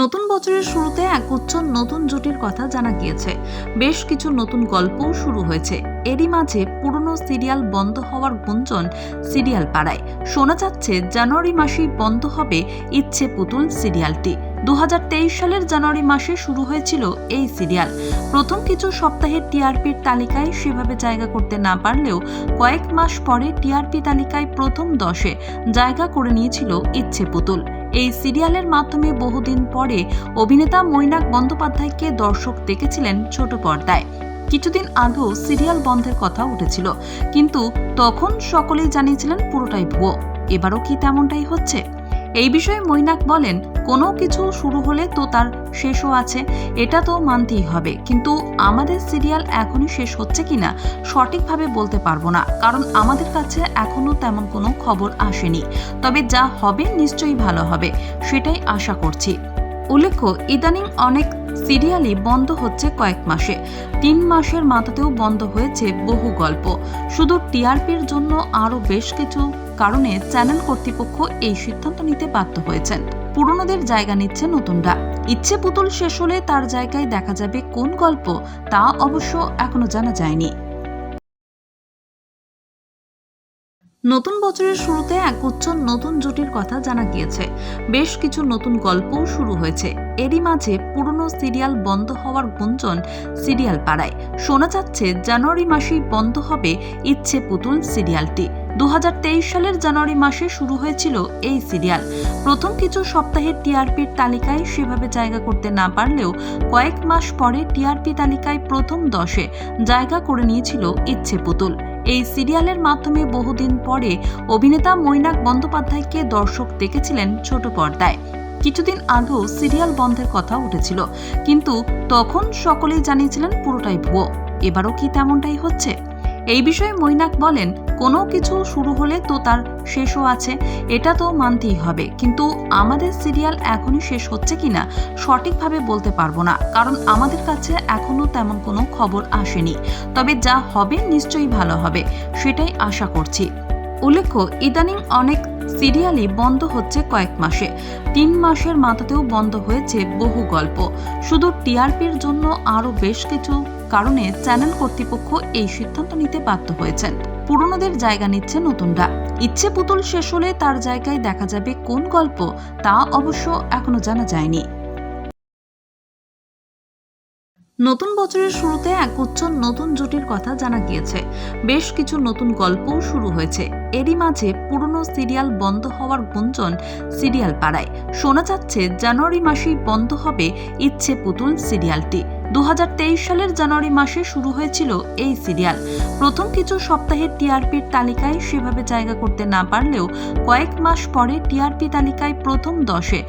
নতুন বছরের শুরুতে এক একগুচ্ছ নতুন জুটির কথা জানা গিয়েছে। বেশ কিছু নতুন গল্পও শুরু হয়েছে। এরই মাঝে পুরনো সিরিয়াল বন্ধ হওয়ার গুঞ্জন সিরিয়াল পাড়ায়। শোনা যাচ্ছে, জানুয়ারি মাসেই বন্ধ হবে ইচ্ছে পুতুল সিরিয়ালটি। দু হাজার তেইশ সালের জানুয়ারি মাসে শুরু হয়েছিল এই সিরিয়াল। প্রথম কিছু সপ্তাহের টিআরপির তালিকায় সেভাবে জায়গা করতে না পারলেও কয়েক মাস পরে টিআরপি তালিকায় প্রথম দশে জায়গা করে নিয়েছিল ইচ্ছে পুতুল। এই সিরিয়ালের মাধ্যমে বহুদিন পরে অভিনেতা মৈনাক বন্দ্যোপাধ্যায়কে দর্শক দেখেছিলেন ছোট পর্দায়। কিছুদিন আগেও সিরিয়াল বন্ধের কথা উঠেছিল, কিন্তু তখন সকলেই জানিয়েছিলেন পুরোটাই ভুয়ো। এবারও কি তেমনটাই হচ্ছে? এই বিষয়ে মৈনাক বলেন কোনো কিছু শুরু হলে তো তার শেষও আছে, এটা তো মানতেই হবে। কিন্তু আমাদের সিরিয়াল এখনই শেষ হচ্ছে কিনা, সঠিকভাবে বলতে পারব না, কারণ আমাদের কাছে এখনও তেমন কোনো খবর আসেনি। তবে যা হবে নিশ্চয়ই ভালো হবে, সেটাই আশা করছি। উল্লেখ্য, ইদানিং অনেক সিরিয়ালই বন্ধ হচ্ছে কয়েক মাসে। তিন মাসের মাথাতেও বন্ধ হয়েছে বহু গল্প। শুধু টিআরপির জন্য আরও বেশ কিছু কারণে চ্যানেল কর্তৃপক্ষ এই সিদ্ধান্ত নিতে বাধ্য হয়েছেন। পুরনোদের জায়গা নিচ্ছে নতুনরা। ইচ্ছে পুতুল শেষ হলে তার জায়গায় দেখা যাবে কোন গল্প, তা অবশ্য এখনও জানা যায়নি। নতুন বছরের শুরুতে একগুচ্ছ নতুন জুটির কথা জানা গিয়েছে। বেশ কিছু নতুন গল্পও শুরু হয়েছে। এরই মাঝে পুরনো সিরিয়াল বন্ধ হওয়ার গুঞ্জন সিরিয়াল পাড়ায়। শোনা যাচ্ছে, জানুয়ারি মাসেই বন্ধ হবে ইচ্ছে পুতুল সিরিয়ালটি। দুহাজার তেইশ সালের জানুয়ারি মাসে শুরু হয়েছিল এই সিরিয়াল। প্রথম কিছু সপ্তাহের টিআরপির তালিকায় সেভাবে জায়গা করতে না পারলেও কয়েক মাস পরে টিআরপি তালিকায় প্রথম দশে জায়গা করে নিয়েছিল ইচ্ছে পুতুল। এই সিরিয়ালের মাধ্যমে বহুদিন পরে অভিনেতা মৈনাক বন্দ্যোপাধ্যায়কে দর্শক দেখেছিলেন ছোট পর্দায়। কিছুদিন আগেও সিরিয়াল বন্ধের কথা উঠেছিল, কিন্তু তখন সকলেই জানিয়েছিলেন পুরোটাই ভুয়ো। এবারও কি তেমনটাই হচ্ছে? এই বিষয়ে মৈনাক বলেন, কোনো কিছু শুরু হলে তো তার শেষও আছে, এটা তো মানতেই হবে। কিন্তু আমাদের সিরিয়াল এখনই শেষ হচ্ছে কিনা সঠিকভাবে বলতে পারব না, কারণ আমাদের কাছে এখনও তেমন কোনো খবর আসেনি। তবে যা হবে নিশ্চয়ই ভালো হবে, সেটাই আশা করছি। উল্লেখ্য, ইদানিং অনেক সিরিয়ালই বন্ধ হচ্ছে কয়েক মাসে। তিন মাসের মাথাতেও বন্ধ হয়েছে বহু গল্প। শুধু টিআরপির জন্য আরও বেশ কিছু কারণে চ্যানেল কর্তৃপক্ষ এই সিদ্ধান্ত নিতে বাধ্য হয়েছেন। পুরনোদের জায়গা নিচ্ছে নতুনরা। ইচ্ছে পুতুল শেষ হলে তার জায়গায় দেখা যাবে কোন গল্প, তা অবশ্য এখনও জানা যায়নি। নতুন বছরের শুরুতে একগুচ্ছ নতুন জুটির কথা জানা গিয়েছে। বেশ কিছু নতুন গল্পও শুরু হয়েছে। এরই মাঝে পুরনো সিরিয়াল বন্ধ হওয়ার গুঞ্জন সিরিয়াল পাড়ায়। শোনা যাচ্ছে, জানুয়ারি মাসেই বন্ধ হবে ইচ্ছে পুতুল সিরিয়ালটি। দু হাজার তেইশ সালের জানুয়ারি মাসে শুরু হয়েছিল এই সিরিয়াল। প্রথম কিছু সপ্তাহে টিআরপির তালিকায় সেভাবে জায়গা করতে না পারলেও কয়েক মাস পরে টিআরপি তালিকায় প্রথম দশে।